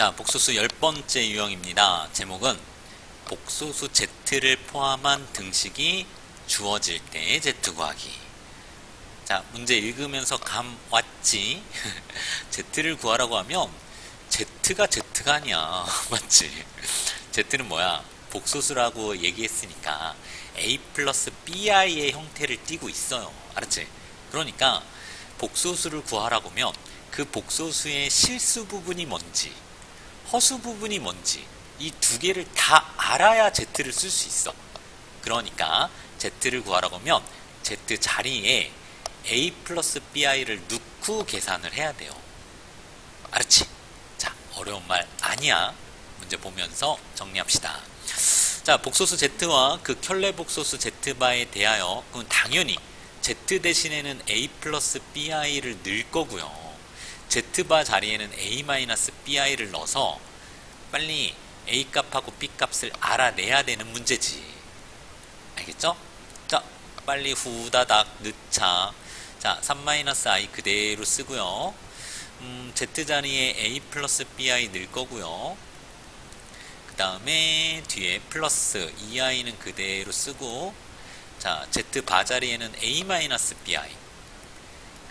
자, 복소수 열 번째 유형입니다. 제목은 복소수 Z를 포함한 등식이 주어질 때의 Z 구하기. 자, 문제 읽으면서 감 왔지? Z를 구하라고 하면 Z가 Z가 아니야. 맞지? Z는 뭐야? 복소수라고 얘기했으니까 A 플러스 BI의 형태를 띠고 있어요. 알았지? 그러니까 복소수를 구하라고 하면 그 복소수의 실수 부분이 뭔지 허수 부분이 뭔지 이 두 개를 다 알아야 Z를 쓸 수 있어. 그러니까 Z를 구하라고 하면 Z 자리에 A 플러스 BI를 넣고 계산을 해야 돼요. 알았지? 자, 어려운 말 아니야. 문제 보면서 정리합시다. 자, 복소수 Z와 그 켤레 복소수 Z바에 대하여 그건 당연히 Z 대신에는 A 플러스 BI를 넣을 거고요. Z바 자리에는 A-BI를 넣어서 빨리 A 값하고 B 값을 알아내야 되는 문제지. 알겠죠? 자, 빨리 후다닥 넣자. 자, 3-i 그대로 쓰고요. 음, Z 자리에 A 플러스 BI 넣을 거고요. 그 다음에 뒤에 플러스 2i는 그대로 쓰고 자, Z 바 자리에는 A-BI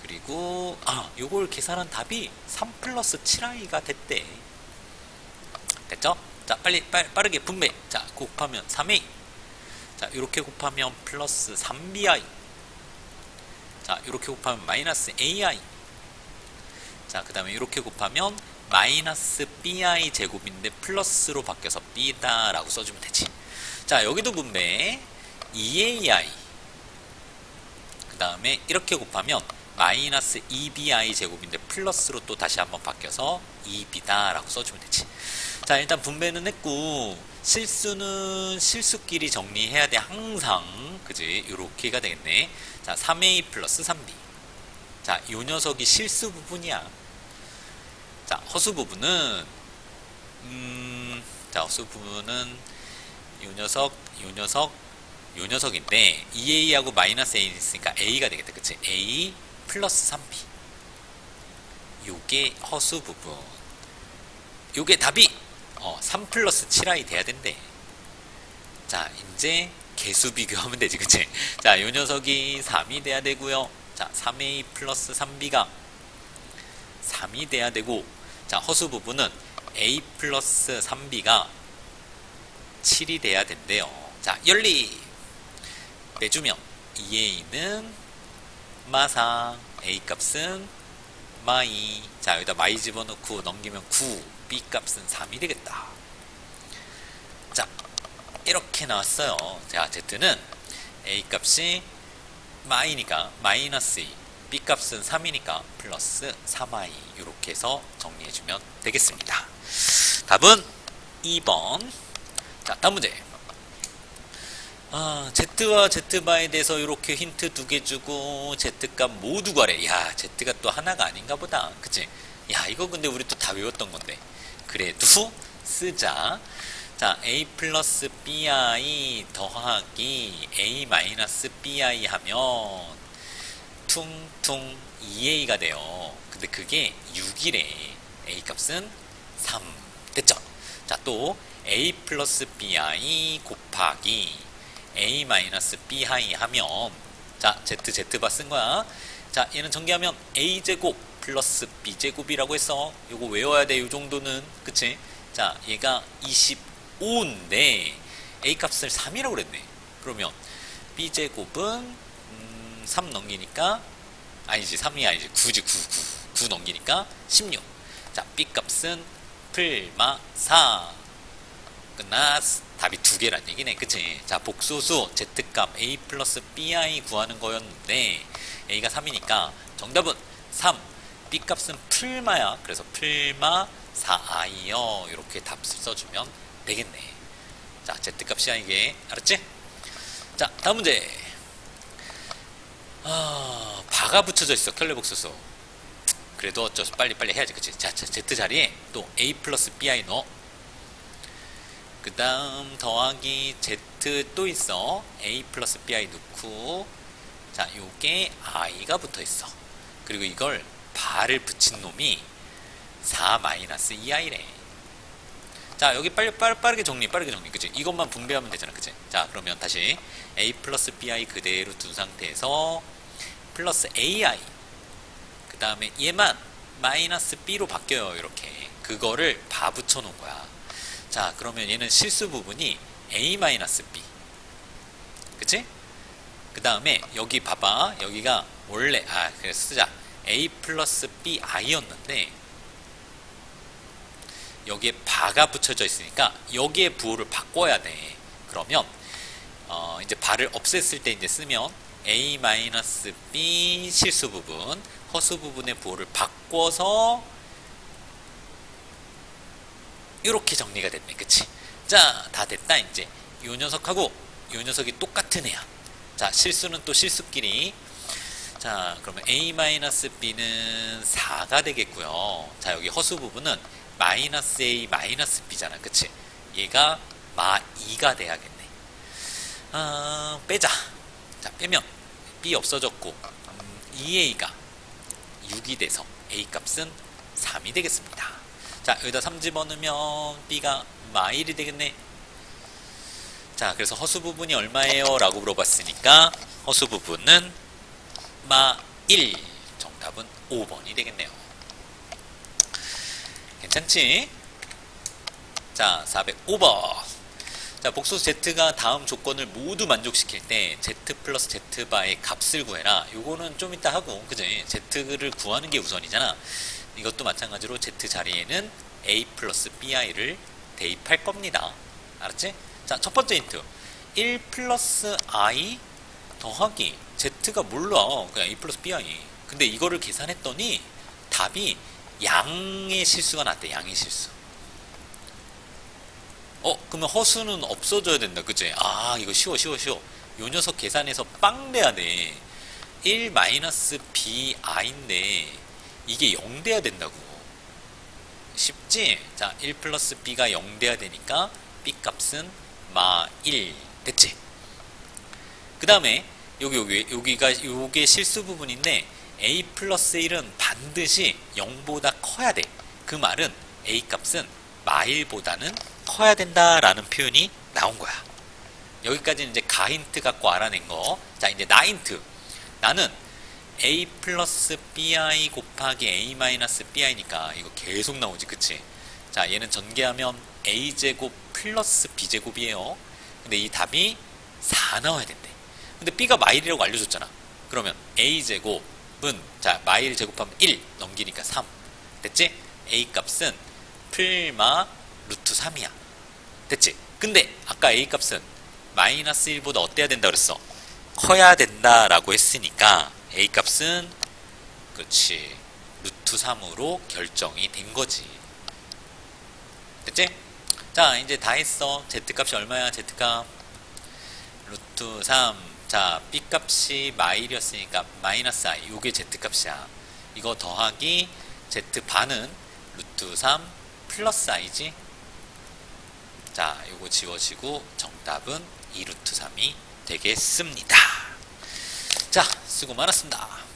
그리고 아, 요걸 계산한 답이 3 플러스 7i가 됐대. 됐죠? 자, 빨리, 빨리 빠르게 분배. 자, 곱하면 3a. 자, 이렇게 곱하면 플러스 3bi. 자, 이렇게 곱하면 마이너스 ai. 자, 그 다음에 이렇게 곱하면 마이너스 bi 제곱인데 플러스로 바뀌어서 b다 라고 써주면 되지. 자, 여기도 분배. 2ai. 그 다음에 이렇게 곱하면 마이너스 2bi 제곱인데 플러스로 또 다시 한번 바뀌어서 2b다 라고 써주면 되지. 자 일단 분배는 했고 실수는 실수끼리 정리해야 돼 항상. 그지? 요렇게가 되겠네. 자 3a 플러스 3b 자요 녀석이 실수 부분이야. 자 허수 부분은 음자 허수 부분은 요 녀석 요 녀석 요 녀석인데 2a하고 마이너스 a 있으니까 a가 되겠다. 그치? A 플러스 3b 요게 허수 부분. 요게 답이 어, 3 플러스 7i 돼야 된대. 자 이제 개수 비교하면 되지 그치? 자요 녀석이 3이 돼야 되고요. 자 3a 플러스 3b가 3이 돼야 되고 자 허수 부분은 a 플러스 3b가 7이 돼야 된대요. 자 연리! 빼주면 2a는 마사 A 값은 마이. 자 여기다 마이 집어넣고 넘기면 9 B 값은 3이 되겠다. 자 이렇게 나왔어요. 자 Z는 A 값이 마이니까 마이너스 2 B 값은 3이니까 플러스 3i 이렇게 해서 정리해주면 되겠습니다. 답은 2번. 자 다음 문제 아, Z와 Z바에 대해서 이렇게 힌트 두 개 주고 Z값 모두 구하래. 야, Z가 또 하나가 아닌가 보다. 그치? 야, 이거 근데 우리 또 다 외웠던 건데. 그래도 쓰자. 자, A 플러스 BI 더하기 A 마이너스 BI 하면 퉁퉁 2A가 돼요. 근데 그게 6이래. A 값은 3. 됐죠? 자, 또 A 플러스 BI 곱하기 a-b 하이 하면 자 z z바 쓴 거야. 자 얘는 전개하면 a제곱 플러스 b제곱이라고 했어. 요거 외워야 돼 요 정도는. 그치? 자 얘가 25인데 a 값을 3이라고 그랬네. 그러면 b제곱은 음, 3 넘기니까 아니지 3이 아니지 9지 9 9 9 넘기니까 16 자 b 값은 풀마 4 끝났어 답이 두 개란 얘기네. 그치? 자, 복소수 Z값 A 플러스 BI 구하는 거였는데 A가 3이니까 정답은 3. B값은 풀마야. 그래서 풀마 4i요. 이렇게 답 써주면 되겠네. 자, Z값이야 이게. 알았지? 자, 다음 문제. 아, 바가 붙여져 있어. 켤레 복소수. 그래도 어쩌서 빨리빨리 해야지. 그치? 자, Z 자리에 또 A 플러스 BI 넣어. 그 다음 더하기 z 또 있어 a 플러스 bi 넣고 자 요게 i가 붙어 있어 그리고 이걸 바를 붙인 놈이 4 마이너스 2i래 자, 여기 빨리, 빠르, 빠르게 정리, 빠르게 정리. 그치? 이것만 분배하면 되잖아. 그치? 자, 그러면 다시 a 플러스 bi 그대로 둔 상태에서 플러스 ai. 그 다음에 얘만 마이너스 b로 바뀌어요. 이렇게. 그거를 바 붙여 놓은 거야. 자, 그러면 얘는 실수 부분이 a 마이너스 b. 그치? 그 다음에 여기 봐봐. 여기가 원래, 아, 그래, 쓰자. a 플러스 b i였는데, 여기에 바가 붙여져 있으니까 여기에 부호를 바꿔야 돼. 그러면 어 이제 바를 없앴을 때 이제 쓰면 a 마이너스 b 실수 부분, 허수 부분의 부호를 바꿔서 이렇게 정리가 됐네. 그치? 자, 다 됐다 이제. 요 녀석하고 요 녀석이 똑같은 애야. 자, 실수는 또 실수끼리 자, 그러면 a 마이너스 b는 4가 되겠고요. 자, 여기 허수 부분은 마이너스 a 마이너스 b잖아. 그치? 얘가 마 2가 돼야겠네. 아, 빼자. 자, 빼면 b 없어졌고 음, 2a가 6이 돼서 a 값은 3이 되겠습니다. 자, 여기다 3 집어 넣으면 b가 마 1이 되겠네. 자, 그래서 허수 부분이 얼마예요? 라고 물어봤으니까 허수 부분은 마 1. 정답은 5번이 되겠네요. 괜찮지? 자, 405번. 자, 복수 Z가 다음 조건을 모두 만족시킬 때 Z 플러스 Z바의 값을 구해라. 요거는 좀 이따 하고, 그지? Z를 구하는 게 우선이잖아. 이것도 마찬가지로 Z 자리에는 A 플러스 BI를 대입할 겁니다. 알았지? 자, 첫 번째 힌트. 1 플러스 I 더하기 Z가 몰라. 그냥 A 플러스 BI. 근데 이거를 계산했더니 답이 양의 실수가 났대. 양의 실수. 어, 그러면 허수는 없어져야 된다. 그치? 아, 이거 쉬워, 쉬워, 쉬워. 요 녀석 계산해서 빵 돼야 돼. 1 마이너스 bi인데 이게 0 돼야 된다고. 쉽지? 자, 1 플러스 b가 0 돼야 되니까 b 값은 마 1. 됐지? 그 다음에 여기 여기 여기가 요게 실수 부분인데 a 플러스 1은 반드시 0보다 커야 돼. 그 말은 a 값은 마일보다는 커야 된다라는 표현이 나온 거야. 여기까지는 이제 가힌트 갖고 알아낸 거. 자, 이제 나힌트. 나는 a 플러스 bi 곱하기 a 마이너스 bi니까 이거 계속 나오지, 그치? 자, 얘는 전개하면 a 제곱 플러스 b 제곱이에요. 근데 이 답이 4 나와야 된대. 근데 b가 마일이라고 알려줬잖아. 그러면 a 제곱은 자 마일 제곱하면 1 넘기니까 3 됐지? a 값은 풀마 루트 3이야. 됐지? 근데 아까 a 값은 마이너스 1보다 어때야 된다 그랬어? 커야 된다라고 했으니까 a 값은 그렇지 루트 3으로 결정이 된 거지. 됐지? 자 이제 다 했어. z 값이 얼마야? z 값 루트 3 자, b 값이 마일이었으니까 마이너스 i. 요게 z 값이야. 이거 더하기 z 반은 루트 3 플러스 i지. 자, 요거 지워지고 정답은 2 루트 3이 되겠습니다. 자, 수고 많았습니다.